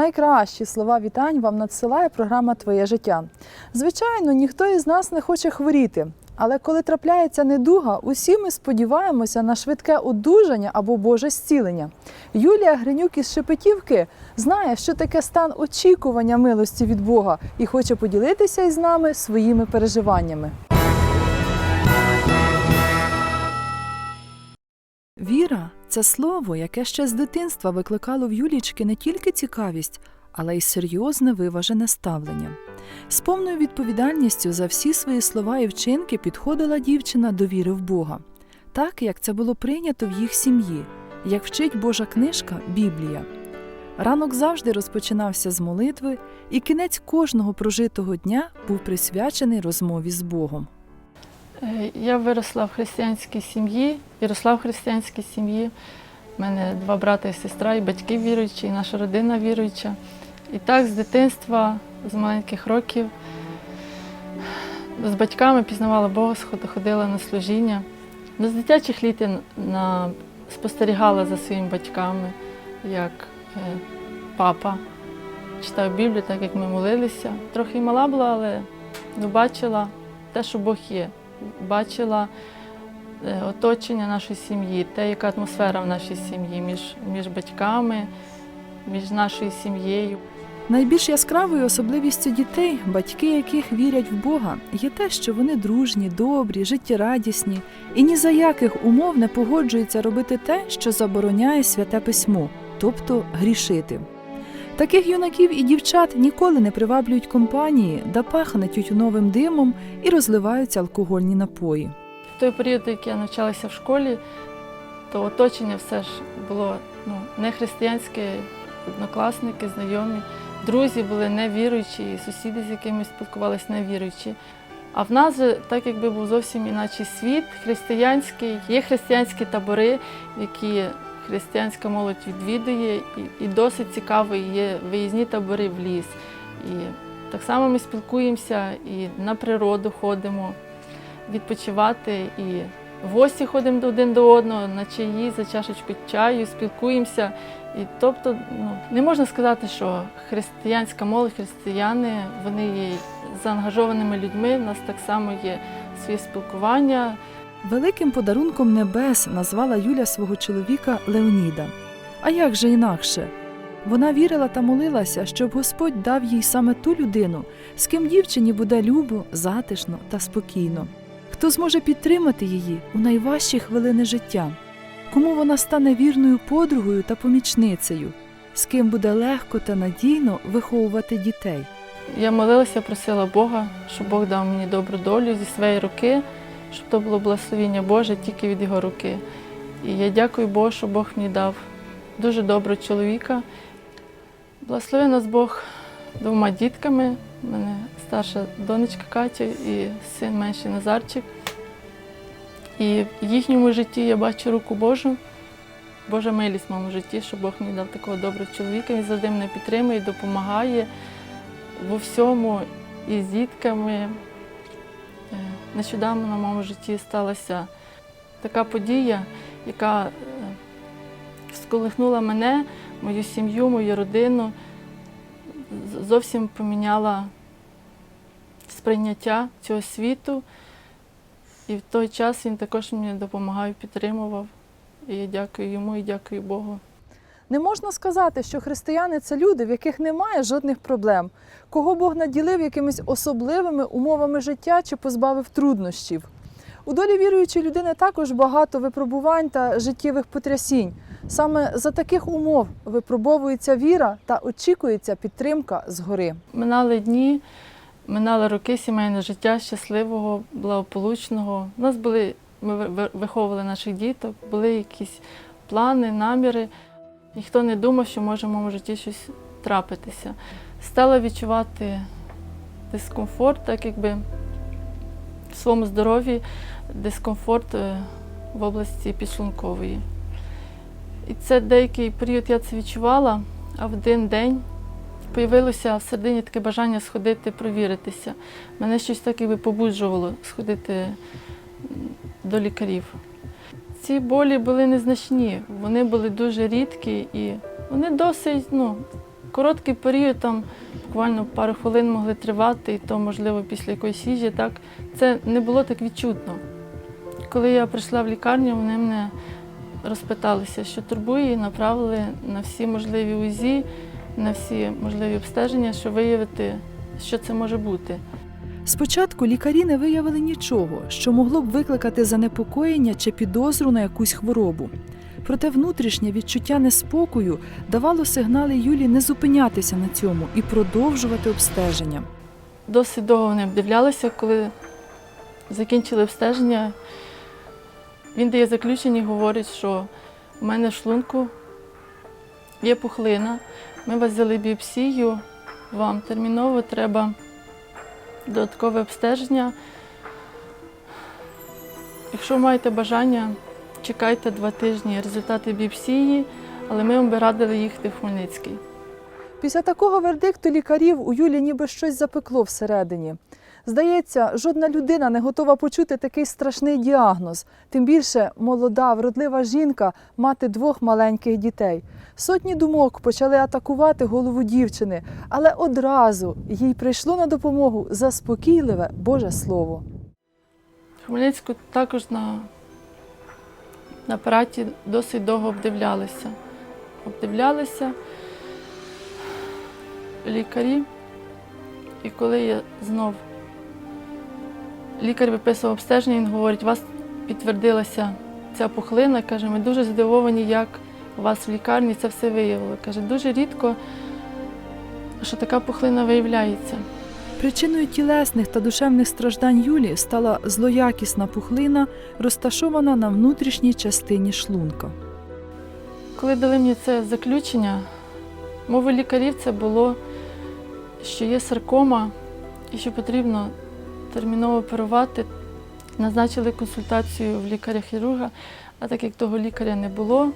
Найкращі слова вітань вам надсилає програма Твоє життя. Звичайно, ніхто із нас не хоче хворіти. Але коли трапляється недуга, усі ми сподіваємося на швидке одужання або Боже зцілення. Юлія Гринюк із Шепетівки знає, що таке стан очікування милості від Бога і хоче поділитися із нами своїми переживаннями. Віра це слово, яке ще з дитинства викликало в Юлічки не тільки цікавість, але й серйозне виважене ставлення. З повною відповідальністю за всі свої слова і вчинки підходила дівчина до віри в Бога, так як це було прийнято в їх сім'ї, як вчить Божа книжка Біблія. Ранок завжди розпочинався з молитви, і кінець кожного прожитого дня був присвячений розмові з Богом. Е, Я виросла в християнській сім'ї і росла в християнській сім'ї. У мене два брата і сестра, і батьки віруючі, і наша родина віруюча. І так з дитинства, з маленьких років, з батьками пізнавала Бога, ходила на служіння. Ну, З дитячих літ на, спостерігала за своїми батьками, як е, папа читав Біблію, так як ми молилися. Трохи мала була, але ну, бачила те, що Бог є бачила е, оточення нашої сім'ї, те, яка атмосфера в нашій сім'ї між, між батьками, між нашою сім'єю. Найбільш яскравою особливістю дітей, батьки яких вірять в Бога, є те, що вони дружні, добрі, життєрадісні і ні за яких умов не погоджуються робити те, що забороняє святе письмо, тобто грішити. Таких юнаків і дівчат ніколи не приваблюють компанії, де пахне тютюновим димом і розливаються алкогольні напої. В той період, як я навчалася в школі, то оточення все ж було ну, не християнське, однокласники, знайомі, друзі були невіруючі, і сусіди, з якими спілкувалися, невіруючі. А в нас так якби був зовсім іначий світ, християнський. Є християнські табори, які християнська молодь відвідує, і, і досить цікаво є виїзні табори в ліс. І так само ми спілкуємося і на природу ходимо відпочивати і в гості ходимо один до одного на чаї за чашечку чаю, спілкуємося. І тобто, ну не можна сказати, що християнська молодь, християни, вони є заангажованими людьми. У нас так само є своє спілкування. Великим подарунком небес назвала Юля свого чоловіка Леоніда. А як же інакше? Вона вірила та молилася, щоб Господь дав їй саме ту людину, з ким дівчині буде любо, затишно та спокійно, хто зможе підтримати її у найважчі хвилини життя, кому вона стане вірною подругою та помічницею, з ким буде легко та надійно виховувати дітей. Я молилася, просила Бога, щоб Бог дав мені добру долю зі своєї руки, щоб то було благословіння Боже тільки від Його руки. І я дякую Богу, що Бог мені дав дуже доброго чоловіка. Благословив нас Бог двома дітками. У мене старша донечка Катя і син менший Назарчик. І в їхньому житті я бачу руку Божу, Божа милість в моєму житті, що Бог мені дав такого доброго чоловіка. Він завжди мене підтримує, допомагає в усьому і з дітками. Нещодавно на моєму житті сталася така подія, яка е, сколихнула мене, мою сім'ю, мою родину, зовсім поміняла сприйняття цього світу. І в той час він також мені допомагав, підтримував. І я дякую йому і дякую Богу. Не можна сказати, що християни це люди, в яких немає жодних проблем, кого Бог наділив якимись особливими умовами життя чи позбавив труднощів. У долі віруючої людини також багато випробувань та життєвих потрясінь. Саме за таких умов випробовується віра та очікується підтримка згори. Минали дні, минали роки сімейного життя щасливого, благополучного. У нас були, ми ви- ви- виховували наших діток, були якісь плани, наміри. Ніхто не думав, що може в моєму житті щось трапитися. Стала відчувати дискомфорт, так якби в своєму здоров'ї, дискомфорт е, в області підшлункової. І це деякий період я це відчувала, а в один день Появилося в середині таке бажання сходити, провіритися. Мене щось так якби побуджувало сходити до лікарів. Ці болі були незначні, вони були дуже рідкі і вони досить ну, короткий період, там буквально пару хвилин могли тривати, і то, можливо, після якоїсь їжі, так, це не було так відчутно. Коли я прийшла в лікарню, вони мене розпиталися, що турбує, і направили на всі можливі УЗІ, на всі можливі обстеження, щоб виявити, що це може бути. Спочатку лікарі не виявили нічого, що могло б викликати занепокоєння чи підозру на якусь хворобу. Проте внутрішнє відчуття неспокою давало сигнали Юлі не зупинятися на цьому і продовжувати обстеження. Досить довго вони обдивлялися, коли закінчили обстеження. Він дає заключення і говорить, що у мене в шлунку є пухлина. Ми вас взяли біопсію, вам терміново треба додаткове обстеження. Якщо маєте бажання, чекайте два тижні результати біопсії, але ми вам би радили їхати в Хмельницький. Після такого вердикту лікарів у Юлі ніби щось запекло всередині. Здається, жодна людина не готова почути такий страшний діагноз. Тим більше молода, вродлива жінка, мати двох маленьких дітей. Сотні думок почали атакувати голову дівчини, але одразу їй прийшло на допомогу заспокійливе Боже Слово. Хмельницьку також на, на апараті досить довго обдивлялися. Обдивлялися лікарі, і коли я знов лікар виписував обстеження, він говорить, у вас підтвердилася ця пухлина. Каже, ми дуже здивовані, як у вас в лікарні це все виявило. Каже, дуже рідко, що така пухлина виявляється. Причиною тілесних та душевних страждань Юлі стала злоякісна пухлина, розташована на внутрішній частині шлунка. Коли дали мені це заключення, мови лікарів це було, що є саркома і що потрібно терміново оперувати. Назначили консультацію в лікаря-хірурга, а так як того лікаря не було,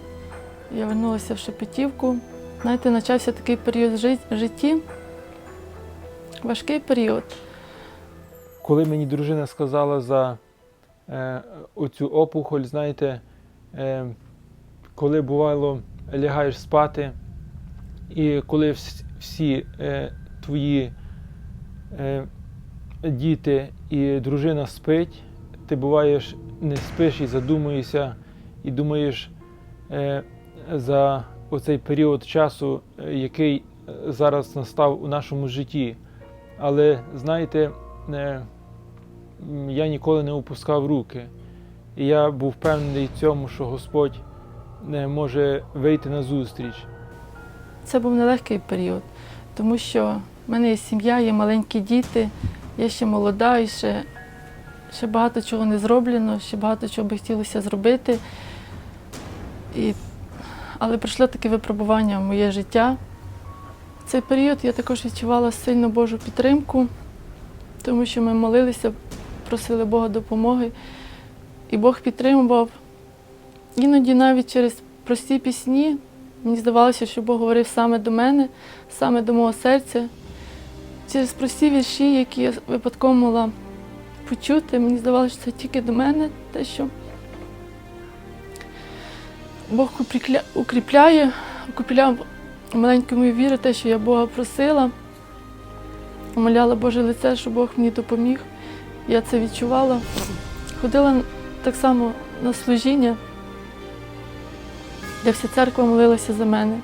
я вернулася в Шепетівку. Знаєте, почався такий період в житті, важкий період. Коли мені дружина сказала за е, оцю опухоль, знаєте, е, коли бувало лягаєш спати, і коли всі е, твої е, діти і дружина спить, ти буваєш не спиш і задумуєшся, і думаєш е, за оцей період часу, е, який е, зараз настав у нашому житті. Але знаєте, я ніколи не опускав руки. І я був впевнений в цьому, що Господь може вийти на зустріч. Це був нелегкий період, тому що в мене є сім'я, є маленькі діти, я ще молода і ще, ще багато чого не зроблено, ще багато чого би хотілося зробити. І, але прийшло таке випробування в моє життя. В цей період я також відчувала сильну Божу підтримку, тому що ми молилися, просили Бога допомоги, і Бог підтримував. Іноді навіть через прості пісні Мені здавалося, що Бог говорив саме до мене, саме до мого серця. Через прості вірші, які я випадково могла почути, мені здавалося, що це тільки до мене, те, що Бог укріпля- укріпляє, укріпляв маленьку мою віру, те, що я Бога просила, моляла Боже лице, щоб Бог мені допоміг. Я це відчувала. Ходила так само на служіння де вся церква молилася за мене.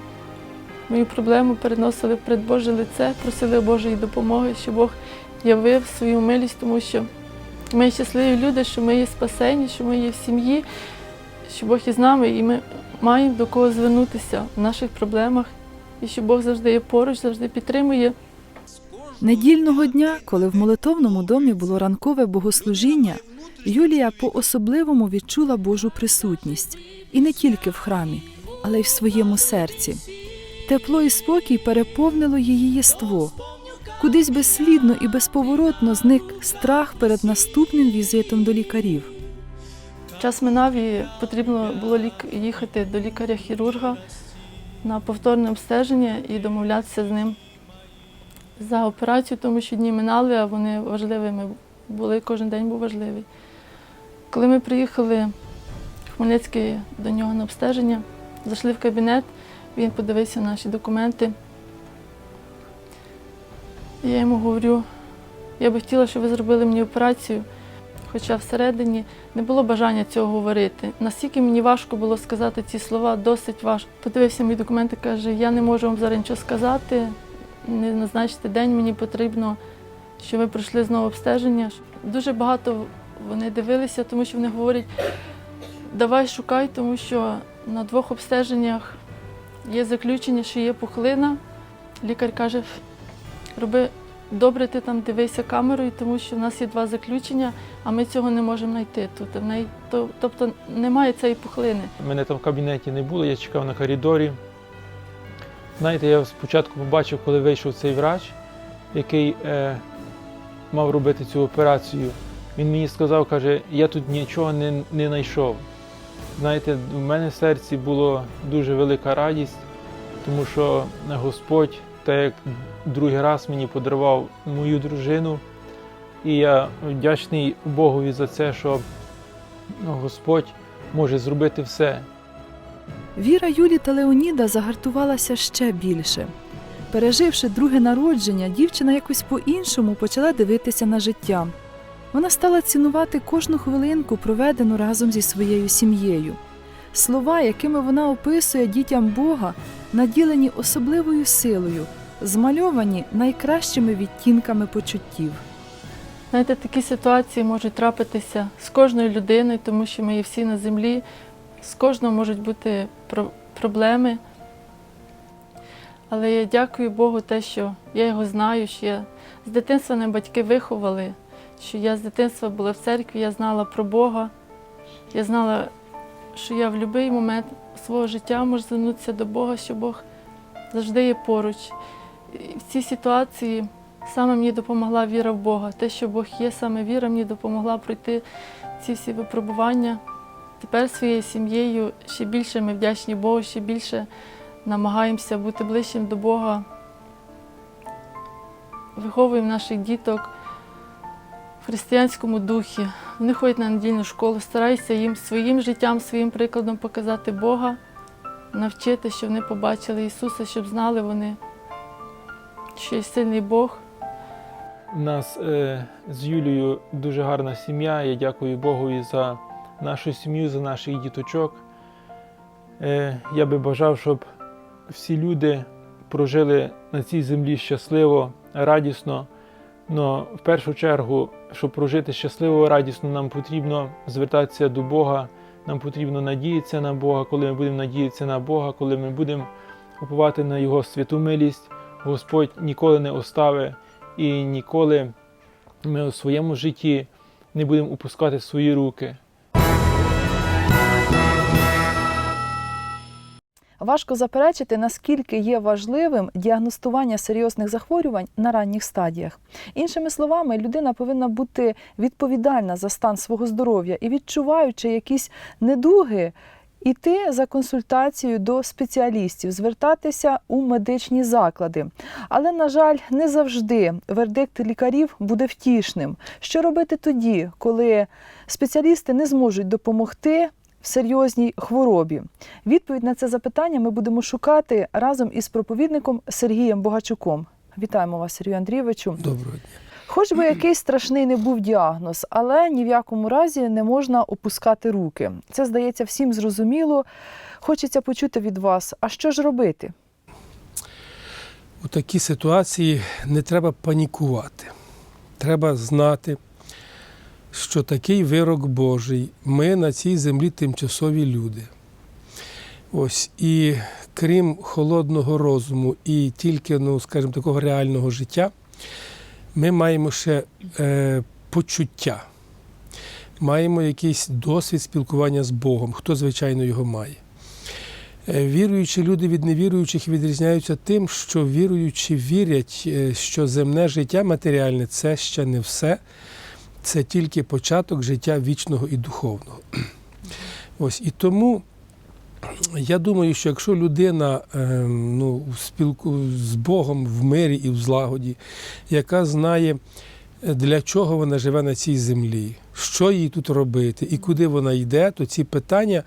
Мою проблему переносили перед Боже лице, просили Божої допомоги, щоб Бог явив свою милість, тому що ми щасливі люди, що ми є спасені, що ми є в сім'ї, що Бог є з нами, і ми маємо до кого звернутися в наших проблемах, і що Бог завжди є поруч, завжди підтримує. Недільного дня, коли в молитовному домі було ранкове богослужіння, Юлія по-особливому відчула Божу присутність і не тільки в храмі, але й в своєму серці. Тепло і спокій переповнило її єство. Кудись безслідно і безповоротно зник страх перед наступним візитом до лікарів. Час минав і потрібно було їхати до лікаря-хірурга на повторне обстеження і домовлятися з ним за операцію, тому що дні минали, а вони важливими були, кожен день був важливий. Коли ми приїхали в Хмельницький до нього на обстеження, зайшли в кабінет, він подивився наші документи. Я йому говорю, я би хотіла, щоб ви зробили мені операцію, хоча всередині не було бажання цього говорити. Настільки мені важко було сказати ці слова, досить важко. Подивився мої документи, каже, я не можу вам зараз нічого сказати, не назначити день, мені потрібно, щоб ви пройшли знову обстеження. Дуже багато вони дивилися, тому що вони говорять, давай шукай, тому що на двох обстеженнях є заключення, що є пухлина. Лікар каже, роби добре, ти там дивися камерою, тому що в нас є два заключення, а ми цього не можемо знайти тут. Тобто немає цієї пухлини. Мене там в кабінеті не було, я чекав на коридорі. Знаєте, я спочатку побачив, коли вийшов цей врач, який е, мав робити цю операцію. Він мені сказав, каже, я тут нічого не, не знайшов. Знаєте, в мене в серці була дуже велика радість, тому що Господь, так як другий раз мені подарував мою дружину, і я вдячний Богові за це, що Господь може зробити все. Віра Юлі та Леоніда загартувалася ще більше. Переживши друге народження, дівчина якось по-іншому почала дивитися на життя. Вона стала цінувати кожну хвилинку, проведену разом зі своєю сім'єю. Слова, якими вона описує дітям Бога, наділені особливою силою, змальовані найкращими відтінками почуттів. Знаєте, такі ситуації можуть трапитися з кожною людиною, тому що ми є всі на землі, з кожного можуть бути про- проблеми. Але я дякую Богу те, що я його знаю, що я з дитинства мене батьки виховали, що я з дитинства була в церкві, я знала про Бога, я знала, що я в будь-який момент свого життя можу звернутися до Бога, що Бог завжди є поруч. І в цій ситуації саме мені допомогла віра в Бога. Те, що Бог є, саме віра мені допомогла пройти ці всі випробування. Тепер своєю сім'єю ще більше ми вдячні Богу, ще більше намагаємося бути ближчим до Бога. Виховуємо наших діток в християнському духі. Вони ходять на недільну школу, стараюся їм своїм життям, своїм прикладом показати Бога, навчити, щоб вони побачили Ісуса, щоб знали вони, що є сильний Бог. У нас е, з Юлією дуже гарна сім'я. Я дякую Богові за нашу сім'ю, за наших діточок. Е, я би бажав, щоб всі люди прожили на цій землі щасливо, радісно. Но в першу чергу, щоб прожити щасливо, радісно, нам потрібно звертатися до Бога, нам потрібно надіятися на Бога. Коли ми будемо надіятися на Бога, коли ми будемо уповати на Його святу милість, Господь ніколи не оставить і ніколи ми у своєму житті не будемо упускати свої руки. Важко заперечити, наскільки є важливим діагностування серйозних захворювань на ранніх стадіях. Іншими словами, людина повинна бути відповідальна за стан свого здоров'я і відчуваючи якісь недуги. Іти за консультацією до спеціалістів, звертатися у медичні заклади. Але, на жаль, не завжди вердикт лікарів буде втішним. Що робити тоді, коли спеціалісти не зможуть допомогти в серйозній хворобі? Відповідь на це запитання ми будемо шукати разом із проповідником Сергієм Богачуком. Вітаємо вас, Сергію Андрійовичу. Доброго дня. Хоч би який страшний не був діагноз, але ні в якому разі не можна опускати руки. Це здається всім зрозуміло. Хочеться почути від вас, а що ж робити? У такій ситуації не треба панікувати. Треба знати, що такий вирок Божий. Ми на цій землі тимчасові люди. Ось і крім холодного розуму і тільки, ну, скажімо, такого реального життя, ми маємо ще е, почуття, маємо якийсь досвід спілкування з Богом, хто, звичайно, його має. Е, Віруючі люди від невіруючих відрізняються тим, що віруючі вірять, е, що земне життя матеріальне це ще не все, це тільки початок життя вічного і духовного. Ось і тому я думаю, що якщо людина е, ну, в спілку з Богом в мирі і в злагоді, яка знає, е, для чого вона живе на цій землі, що їй тут робити і куди вона йде, то ці питання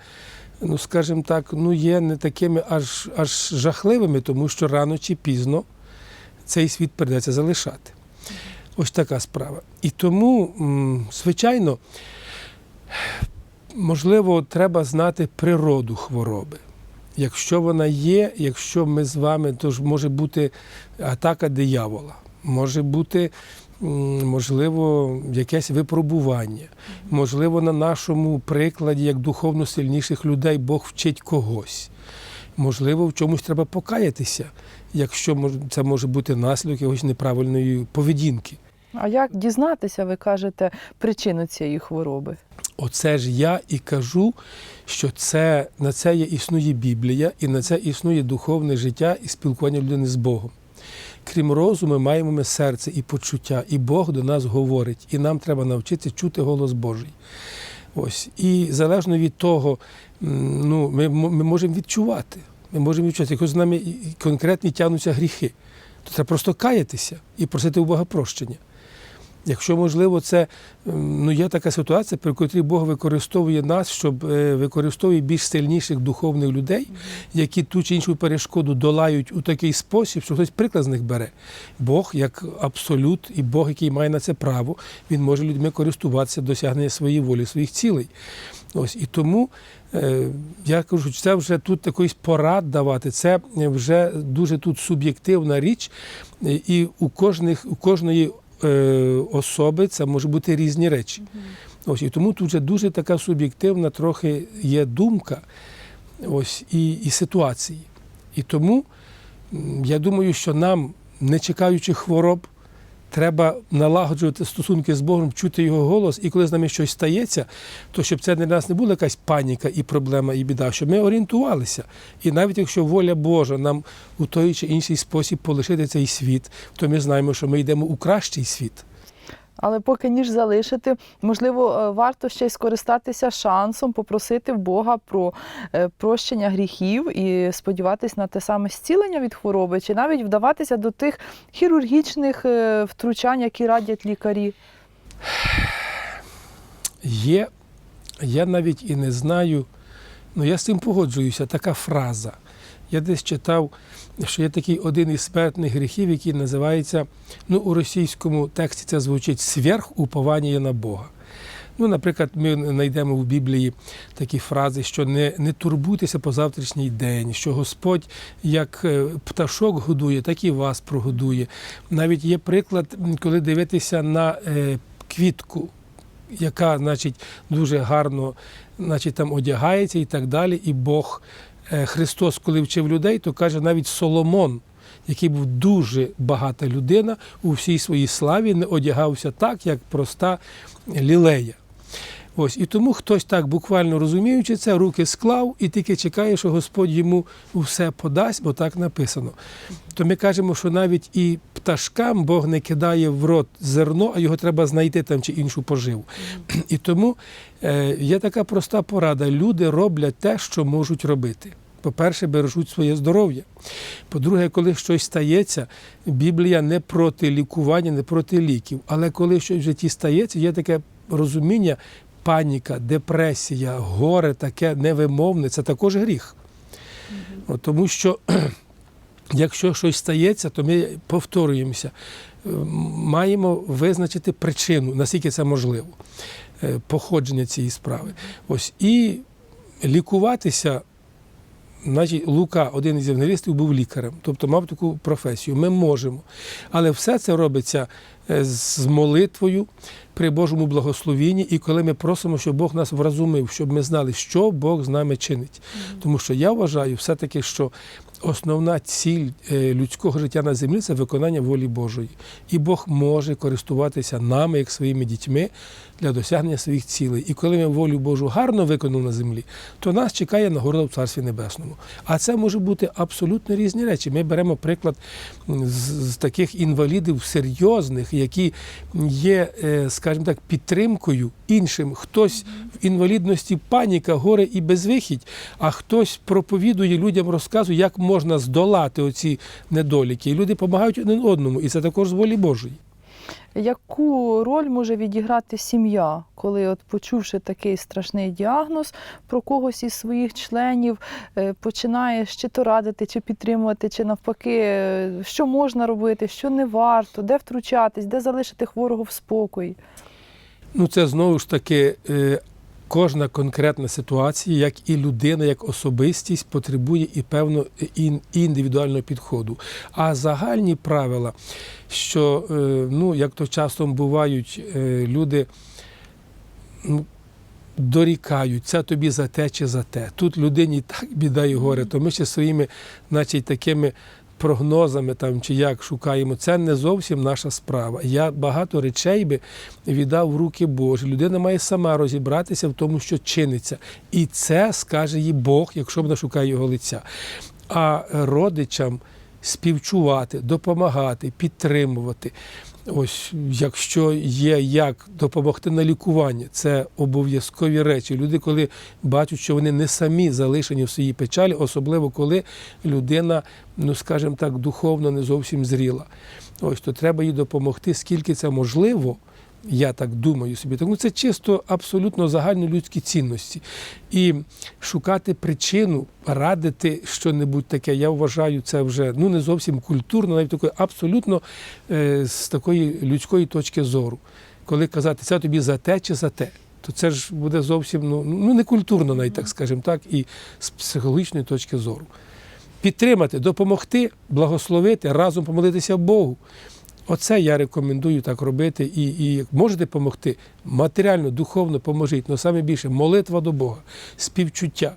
ну, скажімо так, ну, є не такими аж, аж жахливими, тому що рано чи пізно цей світ придеться залишати. Ось така справа. І тому, звичайно, можливо, треба знати природу хвороби. Якщо вона є, якщо ми з вами, то ж може бути атака диявола, може бути, можливо, якесь випробування, можливо, на нашому прикладі, як духовно сильніших людей, Бог вчить когось. Можливо, в чомусь треба покаятися, якщо це може бути наслідок якоїсь неправильної поведінки. А як дізнатися, ви кажете, причину цієї хвороби? Оце ж я і кажу, що це, на це є, існує Біблія, і на це існує духовне життя і спілкування людини з Богом. Крім розуму, маємо ми серце і почуття, і Бог до нас говорить, і нам треба навчитися чути голос Божий. Ось. І залежно від того, ну, ми, ми можемо відчувати. Ми можемо відчувати, якщо з нами конкретні тягнуться гріхи, то треба просто каятися і просити у Бога прощення. Якщо можливо, це ну, є така ситуація, при котрій Бог використовує нас, щоб е, використовує більш сильніших духовних людей, які ту чи іншу перешкоду долають у такий спосіб, що хтось приклад з них бере. Бог як абсолют, і Бог, який має на це право, він може людьми користуватися досягнення своєї волі, своїх цілей. Ось і тому е, я кажу, що це вже тут якийсь порад давати. Це вже дуже тут суб'єктивна річ, е, і у кожних у кожної е, особи це може бути різні речі. Ось і тому тут вже дуже така суб'єктивна трохи є думка, ось і, і ситуації. І тому я думаю, що нам, не чекаючи хвороб, треба налагоджувати стосунки з Богом, чути його голос, і коли з нами щось стається, то щоб це для нас не була якась паніка і проблема, і біда, щоб ми орієнтувалися. І навіть якщо воля Божа нам у той чи інший спосіб полишити цей світ, то ми знаємо, що ми йдемо у кращий світ. Але поки ніж залишити, можливо, е, варто ще й скористатися шансом, попросити в Бога про е, прощення гріхів і сподіватись на те саме зцілення від хвороби, чи навіть вдаватися до тих хірургічних е, втручань, які радять лікарі. Є, я навіть і не знаю, ну я з цим погоджуюся, така фраза. Я десь читав, що є такий один із смертних гріхів, який називається, ну у російському тексті це звучить сверхуповання на Бога. Ну, наприклад, ми знайдемо в Біблії такі фрази, що не, не турбуйтеся по завтрашній день, що Господь як е, пташок годує, так і вас прогодує. Навіть є приклад, коли дивитися на е, квітку, яка, значить, дуже гарно значить, там одягається і так далі. І Бог, Христос, коли вчив людей, то каже, навіть Соломон, який був дуже багата людина, у всій своїй славі не одягався так, як проста лілея. Ось і тому хтось так буквально розуміючи це, руки склав і тільки чекає, що Господь йому все подасть, бо так написано. То ми кажемо, що навіть і пташкам Бог не кидає в рот зерно, а його треба знайти там чи іншу поживу. І тому е, є така проста порада: люди роблять те, що можуть робити. По-перше, бережуть своє здоров'я. По-друге, коли щось стається, Біблія не проти лікування, не проти ліків. Але коли щось в житті стається, є таке розуміння, паніка, депресія, горе таке невимовне це також гріх. От, тому що якщо щось стається, то ми повторюємося. Е, Маємо визначити причину, наскільки це можливо, е, походження цієї справи. Ось і лікуватися. Значить, Лука, один із євангелістів, був лікарем, тобто мав таку професію. Ми можемо. Але все це робиться з молитвою при Божому благословінні, і коли ми просимо, щоб Бог нас вразумив, щоб ми знали, що Бог з нами чинить. Тому що я вважаю все-таки, що основна ціль е, людського життя на землі це виконання волі Божої. І Бог може користуватися нами, як своїми дітьми, для досягнення своїх цілей. І коли ми волю Божу гарно виконали на землі, то нас чекає нагорода в Царстві Небесному. А це може бути абсолютно різні речі. Ми беремо приклад з, таких інвалідів серйозних, які є, е, скажімо так, підтримкою іншим. Хтось в інвалідності паніка, горе і безвихідь, а хтось проповідує людям, розказує, як можна здолати оці недоліки. І люди допомагають один одному, і це також з волі Божої. Яку роль може відіграти сім'я, коли, от почувши такий страшний діагноз про когось із своїх членів, е, починаєш чи то радити, чи підтримувати, чи навпаки, е, що можна робити, що не варто, де втручатись, де залишити хворого в спокої? Ну, це знову ж таки е, кожна конкретна ситуація, як і людина, як особистість, потребує і певно ін- індивідуального підходу. А загальні правила, що, е, ну, як то часто бувають, е, люди. Ну, Дорікають, це тобі за те чи за те. Тут людині так біда і горе, то ми ще своїми, значить, такими прогнозами там чи як шукаємо, це не зовсім наша справа. Я багато речей би віддав в руки Божі. Людина має сама розібратися в тому, що чиниться. І це скаже їй Бог, якщо вона шукає його лиця. А родичам співчувати, допомагати, підтримувати. Ось, якщо є як допомогти на лікування, це обов'язкові речі. Люди, коли бачать, що вони не самі залишені в своїй печалі, особливо коли людина, ну скажімо так, духовно не зовсім зріла. Ось то треба їй допомогти, скільки це можливо. Я так думаю собі. Тому це чисто абсолютно загальнолюдські цінності. І шукати причину, радити що-небудь таке, я вважаю, це вже ну не зовсім культурно, навіть такої абсолютно е, з такої людської точки зору. Коли казати, це тобі за те чи за те, то це ж буде зовсім ну, ну не культурно, навіть так скажімо так, і з психологічної точки зору. Підтримати, допомогти, благословити, разом помолитися Богу. Оце я рекомендую так робити. І, і можете допомогти матеріально, духовно поможіть. але саме більше молитва до Бога, співчуття,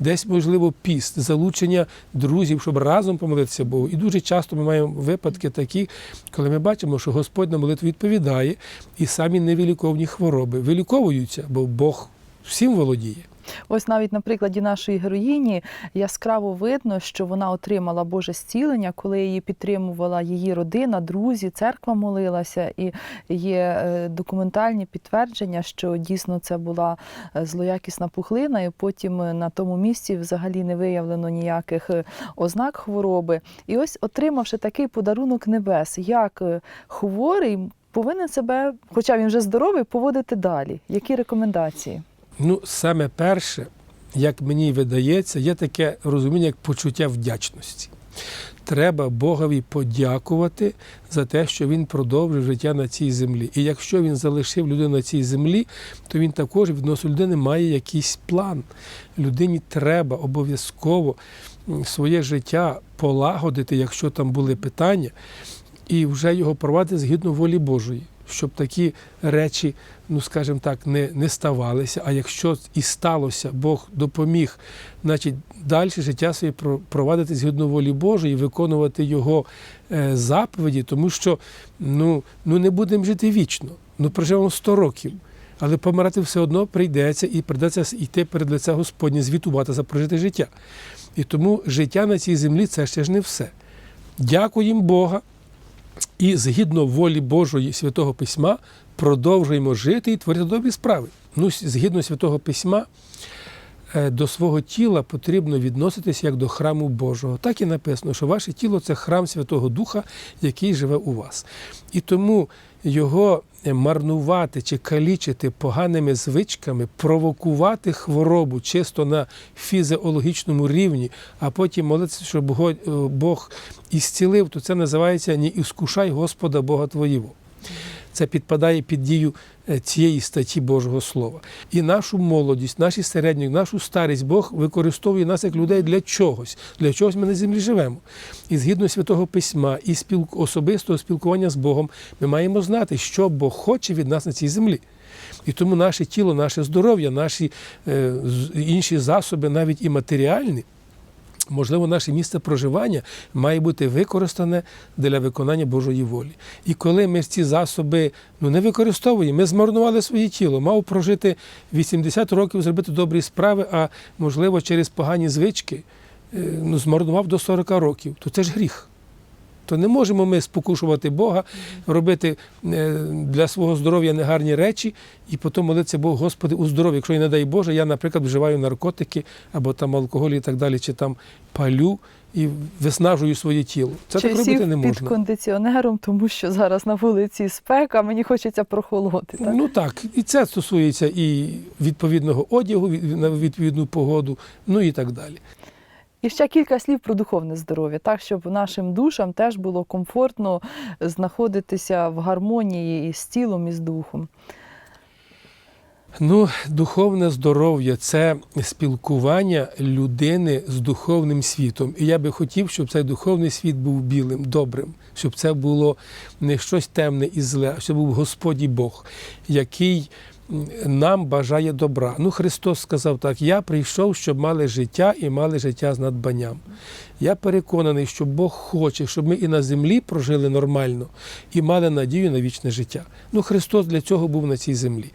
десь, можливо, піст, залучення друзів, щоб разом помолитися Богу. І дуже часто ми маємо випадки такі, коли ми бачимо, що Господь на молитву відповідає, і самі невиліковні хвороби виліковуються, бо Бог всім володіє. Ось навіть на прикладі нашої героїні яскраво видно, що вона отримала Боже зцілення, коли її підтримувала її родина, друзі, церква молилася, і є е, документальні підтвердження, що дійсно це була е, злоякісна пухлина, і потім е, на тому місці взагалі не виявлено ніяких ознак хвороби. І ось, отримавши такий подарунок небес, як хворий повинен себе, хоча він вже здоровий, поводити далі. Які рекомендації? Ну, саме перше, як мені видається, є таке розуміння, як почуття вдячності. Треба Богові подякувати за те, що він продовжив життя на цій землі. І якщо він залишив людину на цій землі, то він також відносно людини має якийсь план. Людині треба обов'язково своє життя полагодити, якщо там були питання, і вже його провадити згідно волі Божої, щоб такі речі, ну скажімо так, не, не ставалися. А якщо і сталося, Бог допоміг, значить далі життя своє про- провадити згідно волі Божої, виконувати його е, заповіді, тому що ну, ну не будемо жити вічно. Ну проживемо 100 років. Але помирати все одно прийдеться і прийдеться йти перед лице Господнє, звітувати за прожите життя. І тому життя на цій землі це ще ж не все. Дякуємо Бога і згідно волі Божої Святого Письма продовжуємо жити і творити добрі справи. Ну, згідно Святого Письма, до свого тіла потрібно відноситися як до храму Божого. Так і написано, що ваше тіло це храм Святого Духа, який живе у вас. І тому його е, марнувати чи калічити поганими звичками, провокувати хворобу чисто на фізіологічному рівні, а потім молитися, щоб е, Бог ісцілив, то це називається «Не іскушай Господа Бога твоєго. Це підпадає під дію е, цієї статті Божого Слова. І нашу молодість, наші середні, нашу старість Бог використовує нас як людей для чогось. Для чогось ми на землі живемо. І згідно святого письма і спіл... особистого спілкування з Богом, ми маємо знати, що Бог хоче від нас на цій землі. І тому наше тіло, наше здоров'я, наші е, інші засоби, навіть і матеріальні, можливо, наше місце проживання має бути використане для виконання Божої волі. І коли ми ці засоби ну, не використовуємо, ми змарнували своє тіло, мав прожити 80 років, зробити добрі справи, а можливо, через погані звички е, ну, змарнував до 40 років, то це ж гріх. То не можемо ми спокушувати Бога, робити е, для свого здоров'я негарні речі і потім молитися Богу, Господи, у здоров'я. Якщо, не дай Боже, я, наприклад, вживаю наркотики або там алкоголь і так далі, чи там палю і виснажую своє тіло. Це Чи так робити не під можна. кондиціонером, тому що зараз на вулиці спека, мені хочеться прохолоти. Так? Ну так, і це стосується і відповідного одягу, на відповідну погоду, ну і так далі. І ще кілька слів про духовне здоров'я, так щоб нашим душам теж було комфортно знаходитися в гармонії і з тілом, і з духом. Ну, духовне здоров'я це спілкування людини з духовним світом. І я би хотів, щоб цей духовний світ був білим, добрим, щоб це було не щось темне і зле, а щоб був Господь і Бог, який нам бажає добра. Ну, Христос сказав так: Я прийшов, щоб мали життя і мали життя з надбанням. Я переконаний, що Бог хоче, щоб ми і на землі прожили нормально і мали надію на вічне життя. Ну, Христос для цього був на цій землі.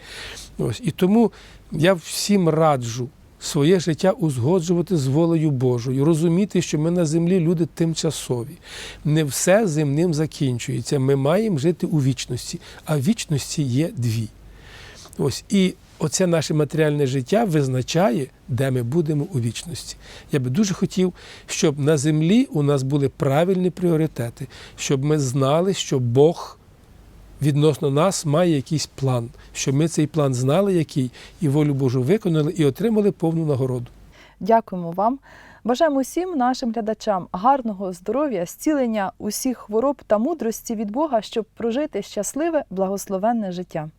Ось і тому я всім раджу своє життя узгоджувати з волею Божою, розуміти, що ми на землі люди тимчасові. Не все земним закінчується. Ми маємо жити у вічності, а вічності є дві. Ось і оце наше матеріальне життя визначає, де ми будемо у вічності. Я би дуже хотів, щоб на землі у нас були правильні пріоритети, щоб ми знали, що Бог відносно нас має якийсь план, щоб ми цей план знали, який, і волю Божу виконали, і отримали повну нагороду. Дякуємо вам. Бажаємо всім нашим глядачам гарного здоров'я, зцілення усіх хвороб та мудрості від Бога, щоб прожити щасливе, благословенне життя.